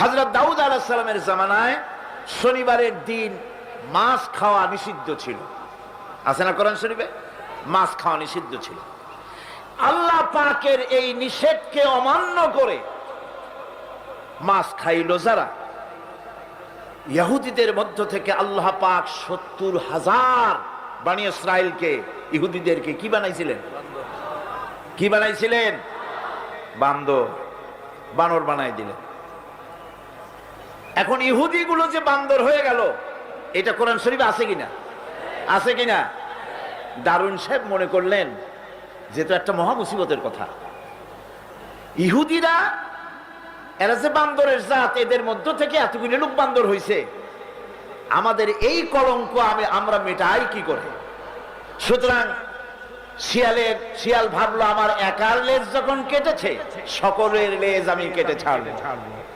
হজরত দাউদ আলাহিসাল্লামের জামানায় শনিবারের দিন মাছ খাওয়া নিষিদ্ধ ছিল। আছে না কোরআন শরীফে? মাছ খাওয়া নিষিদ্ধ ছিল। আল্লাহ পাকের এই নিষেধকে অমান্য করে মাছ খাইল যারা? ইহুদিদের মধ্য থেকে আল্লাহ পাক সত্তর হাজার বাণী ইসরায়েলকে ইহুদিদেরকে কি বানাইছিলেন? কি বানাইছিলেন? বান্দর। বানর বানাই দিলেন। এখন ইহুদিগুলো যে বান্দর হয়ে গেল, এটা কোরআন শরীফ আছে কিনা? আছে কিনা? দারুণ সাহেব মনে করলেন যে তো একটা মহা মুসিবতের কথা। ইহুদিরা, এরা যে বান্দরের জাত, এদের মধ্য থেকে এতগুলি লোক বান্দর হয়েছে আমাদের এই কলঙ্ক আমি আমরা মেটাই কি করে? সুতরাং শিয়ালের শিয়াল ভাবলো, আমার একার লেজ যখন কেটেছে, সকলের লেজ আমি কেটে ছাড়বো।